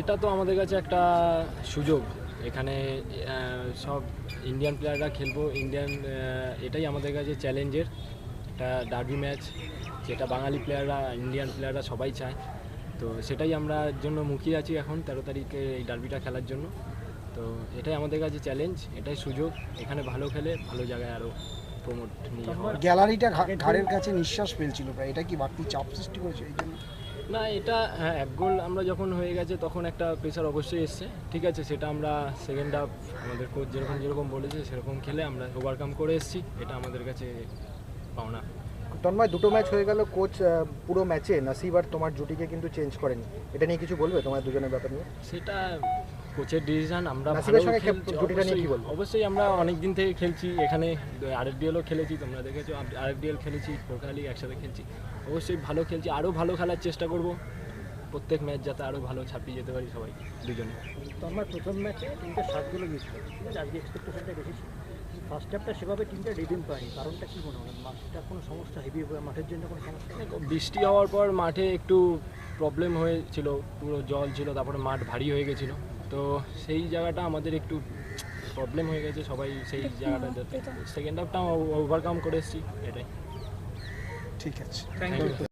এটা তো আমাদের কাছে একটা সুযোগ। এখানে সব ইন্ডিয়ান প্লেয়াররা খেলব। ইন্ডিয়ান এটাই আমাদের কাছে চ্যালেঞ্জের একটা ডার্বি ম্যাচ যেটা বাঙালি প্লেয়াররা ইন্ডিয়ান প্লেয়াররা সবাই চায়। তো সেটাই আমরা জন্য মুখিয়ে আছি এখন, তেরো তারিখে এই ডার্বিটা খেলার জন্য। তো এটাই আমাদের কাছে চ্যালেঞ্জ এটাই সুযোগ। এখানে ভালো খেলে, ভালো জায়গায় আরও প্রমোট নিয়ে গ্যালারিটা ঘাড়ের কাছে নিঃশ্বাস ফেলছিল প্রায়। এটা কি বাড়তি চাপ সৃষ্টি করেছে এই জন্য? না এটা হ্যাঁ এক গোল আমরা যখন হয়ে গেছে তখন একটা প্রেশার অবশ্যই এসছে। ঠিক আছে সেটা আমরা সেকেন্ড হাফ আমাদের কোচ যেরকম যেরকম বলেছে সেরকম খেলে আমরা ওভারকাম করে এসেছি। এটা আমাদের কাছে পাওনা। তন্ময় দুটো ম্যাচ হয়ে গেল কোচ পুরো ম্যাচে নাসিব আর তোমার জুটিকে কিন্তু চেঞ্জ করেনি। এটা নিয়ে কিছু বলবে তোমার দুজনের ব্যাপার নিয়ে? সেটা কোচের ডিসিশন আমরা অবশ্যই- আমরা অনেক দিন থেকে খেলছি এখানে আরএফডিএলও খেলেছি তোমরা দেখেছ আরএফডিএল খেলেছি কলকাতা লিগ একসাথে খেলছি। অবশ্যই ভালো খেলছি আরও ভালো খেলার চেষ্টা করব। প্রত্যেক ম্যাচ যাতে আরও ভালো ছাপিয়ে যেতে পারি সবাই দুজনে। তো আমার প্রথম ম্যাচে তিনটে সাত গোলে গিয়েছিল ঠিক আছে? আজকে এক্সপেকটেশনটা বেশি ছিল। ফার্স্ট হাফটা সেভাবে টিমটা রিডিম পায়নি কারণটা কি মনে হয়? মাঠটা কোনো সমস্যা হেভি মাঠের জন্য কোনো সমস্যা? বৃষ্টি হওয়ার পর মাঠে একটু প্রবলেম হয়েছিল পুরো জল ছিল তারপরে মাঠ ভারী হয়ে গেছিল। তো সেই জায়গাটা আমাদের একটু প্রবলেম হয়ে গেছে সবাই সেই জায়গাটা যাতে সেকেন্ড হাফটা ওভারকাম করে এসেছি এটাই। ঠিক আছে। Thank you